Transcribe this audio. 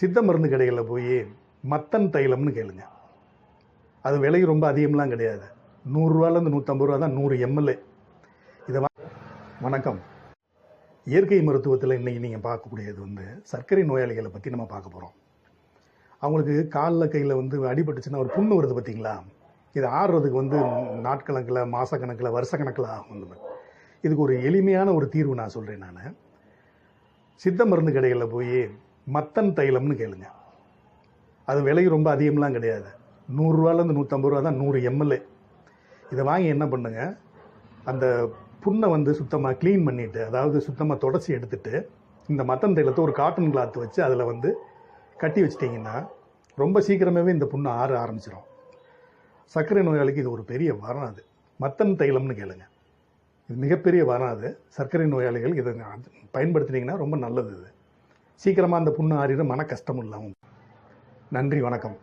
சித்த மருந்து கடைகளில் போய் மத்தன் தைலம்னு கேளுங்க. அது விலை ரொம்ப அதிகம்லாம் கிடையாது. நூறுரூவாலேருந்து நூற்றம்பது ரூபா தான் நூறு எம்எல்ஏ இதை வா வணக்கம். இயற்கை மருத்துவத்தில் இன்றைக்கி நீங்கள் பார்க்கக்கூடியது வந்து சர்க்கரை நோயாளிகளை பற்றி நம்ம பார்க்க போகிறோம் அவங்களுக்கு காலில் கையில் வந்து அடிபட்டுச்சுன்னா ஒரு புண்ணு வருது பார்த்தீங்களா இது ஆறுறதுக்கு வந்து நாட்கணக்கில் மாதக்கணக்கில் வருஷக்கணக்கில் ஆகும் இதுக்கு ஒரு எளிமையான ஒரு தீர்வு நான் சொல்கிறேன் நான். சித்த மருந்து கடைகளில் போய் மத்தன் தைலம்னு கேளுங்க. அது விலை ரொம்ப அதிகம்லாம் கிடையாது. நூறுரூவாலேருந்து நூற்றம்பது ரூபா தான் நூறு எம்எல்ஏ இதை வாங்கி என்ன பண்ணுங்க? அந்த புண்ணை வந்து சுத்தமாக க்ளீன் பண்ணிவிட்டு அதாவது சுத்தமாக தொடச்சி எடுத்துட்டு இந்த மத்தன் தைலத்தை ஒரு காட்டன் கிளாத் வச்சு அதில் வந்து கட்டி வச்சிட்டிங்கன்னா ரொம்ப சீக்கிரமாகவே இந்த புண்ணை ஆற ஆரம்பிச்சிடும் சர்க்கரை நோயாளிக்கு இது ஒரு பெரிய வரம் அது. மத்தன் தைலம்னு கேளுங்க. இது மிகப்பெரிய வரம் அது. சர்க்கரை நோயாளிகள் இதை பயன்படுத்தினீங்கன்னா ரொம்ப நல்லது இது. சீக்கிரமாக அந்த புண்ணு ஆறிடும் மன கஷ்டம் இல்லாமல் நன்றி வணக்கம்.